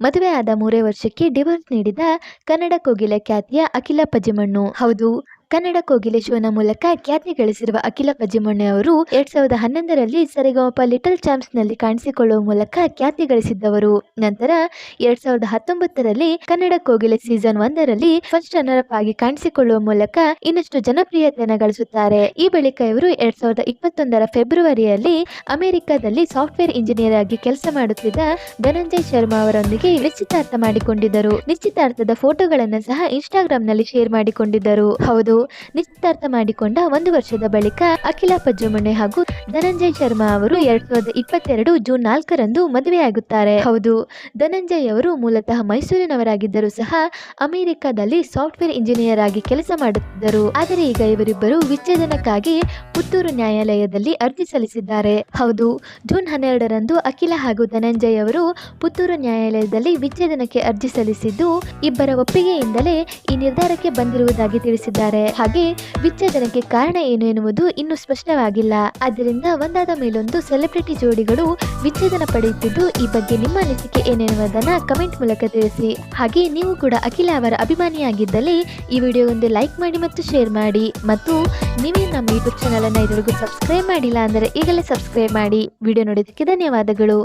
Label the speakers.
Speaker 1: ಮದುವೆ ಆದ ಮೂರೇ ವರ್ಷಕ್ಕೆ ಡಿವೋರ್ಸ್ ನೀಡಿದ ಕನ್ನಡ ಕೋಗಿಲೆ ಖ್ಯಾತಿಯ ಅಖಿಲ ಪಜಿಮಣ್ಣು. ಹೌದು. ಕನ್ನಡ ಕೋಗಿಲೆ ಶೋನ ಮೂಲಕ ಖ್ಯಾತಿ ಗಳಿಸಿರುವ ಅಖಿಲ ಪಜಿಮೊಣ್ಣೆ ಅವರು ಎರಡ್ ಸಾವಿರದ ಹನ್ನೊಂದರಲ್ಲಿ ಸರಿಗಮಪ ಲಿಟಲ್ ಚಾಂಪ್ಸ್ನಲ್ಲಿ ಕಾಣಿಸಿಕೊಳ್ಳುವ ಮೂಲಕ ಖ್ಯಾತಿ ಗಳಿಸಿದ್ದವರು. ನಂತರ ಎರಡ್ ಸಾವಿರದ ಹತ್ತೊಂಬತ್ತರಲ್ಲಿ ಕನ್ನಡ ಕೋಗಿಲೆ ಸೀಸನ್ ಒಂದರಲ್ಲಿ ಫಸ್ಟ್ ರನ್ನರ್ ಅಪ್ ಆಗಿ ಕಾಣಿಸಿಕೊಳ್ಳುವ ಮೂಲಕ ಇನ್ನಷ್ಟು ಜನಪ್ರಿಯತೆಯನ್ನು ಗಳಿಸುತ್ತಾರೆ. ಈ ಬಳಿಕ ಇವರು ಎರಡ್ ಸಾವಿರದ ಇಪ್ಪತ್ತೊಂದರ ಫೆಬ್ರವರಿಯಲ್ಲಿ ಅಮೆರಿಕದಲ್ಲಿ ಸಾಫ್ಟ್ವೇರ್ ಇಂಜಿನಿಯರ್ ಆಗಿ ಕೆಲಸ ಮಾಡುತ್ತಿದ್ದ ಧನಂಜಯ್ ಶರ್ಮಾ ಅವರೊಂದಿಗೆ ನಿಶ್ಚಿತಾರ್ಥ ಮಾಡಿಕೊಂಡಿದ್ದರು. ನಿಶ್ಚಿತಾರ್ಥದ ಫೋಟೋಗಳನ್ನು ಸಹ ಇನ್ಸ್ಟಾಗ್ರಾಮ್ನಲ್ಲಿ ಶೇರ್ ಮಾಡಿಕೊಂಡಿದ್ದರು. ಹೌದು ನಿಶ್ಚಿತಾರ್ಥ ಮಾಡಿಕೊಂಡ ಒಂದು ವರ್ಷದ ಬಳಿಕ ಅಖಿಲ ಪಜ್ಜಮಣ್ಣೆ ಹಾಗೂ ಧನಂಜಯ್ ಶರ್ಮಾ ಅವರು ಎರಡ್ ಸಾವಿರದ ಇಪ್ಪತ್ತೆರಡು ಜೂನ್ ನಾಲ್ಕರಂದು ಮದುವೆಯಾಗುತ್ತಾರೆ. ಹೌದು, ಧನಂಜಯ್ ಅವರು ಮೂಲತಃ ಮೈಸೂರಿನವರಾಗಿದ್ದರೂ ಸಹ ಅಮೆರಿಕದಲ್ಲಿ ಸಾಫ್ಟ್ವೇರ್ ಇಂಜಿನಿಯರ್ ಆಗಿ ಕೆಲಸ ಮಾಡುತ್ತಿದ್ದರು. ಆದರೆ ಈಗ ಇವರಿಬ್ಬರು ವಿಚ್ಛೇದನಕ್ಕಾಗಿ ಪುತ್ತೂರು ನ್ಯಾಯಾಲಯದಲ್ಲಿ ಅರ್ಜಿ ಸಲ್ಲಿಸಿದ್ದಾರೆ. ಹೌದು, ಜೂನ್ ಹನ್ನೆರಡರಂದು ಅಖಿಲ ಹಾಗೂ ಧನಂಜಯ್ ಅವರು ಪುತ್ತೂರು ನ್ಯಾಯಾಲಯದಲ್ಲಿ ವಿಚ್ಛೇದನಕ್ಕೆ ಅರ್ಜಿ ಸಲ್ಲಿಸಿದ್ದು ಇಬ್ಬರ ಒಪ್ಪಿಗೆಯಿಂದಲೇ ಈ ನಿರ್ಧಾರಕ್ಕೆ ಬಂದಿರುವುದಾಗಿ ತಿಳಿಸಿದ್ದಾರೆ. ಹಾಗೆ ವಿಚ್ಛೇದನಕ್ಕೆ ಕಾರಣ ಏನು ಎನ್ನುವುದು ಇನ್ನೂ ಸ್ಪಷ್ಟವಾಗಿಲ್ಲ. ಆದ್ದರಿಂದ ಒಂದಾದ ಮೇಲೊಂದು ಸೆಲೆಬ್ರಿಟಿ ಜೋಡಿಗಳು ವಿಚ್ಛೇದನ ಪಡೆಯುತ್ತಿದ್ದು, ಈ ಬಗ್ಗೆ ನಿಮ್ಮ ಅನಿಸಿಕೆ ಏನೆನ್ನುವುದನ್ನ ಕಮೆಂಟ್ ಮೂಲಕ ತಿಳಿಸಿ. ಹಾಗೆ ನೀವು ಕೂಡ ಅಖಿಲ ಅವರ ಅಭಿಮಾನಿಯಾಗಿದ್ದಲ್ಲಿ ಈ ವಿಡಿಯೋ ಒಂದು ಲೈಕ್ ಮಾಡಿ ಮತ್ತು ಶೇರ್ ಮಾಡಿ. ಮತ್ತು ನೀವೇ ನಮ್ಮ ಯೂಟ್ಯೂಬ್ ಚಾನಲ್ ಅನ್ನ ಇದುವರೆಗೂ ಸಬ್ಸ್ಕ್ರೈಬ್ ಮಾಡಿಲ್ಲ ಅಂದರೆ ಈಗಲೇ ಸಬ್ಸ್ಕ್ರೈಬ್ ಮಾಡಿ. ವಿಡಿಯೋ ನೋಡಿದ್ದಕ್ಕೆ ಧನ್ಯವಾದಗಳು.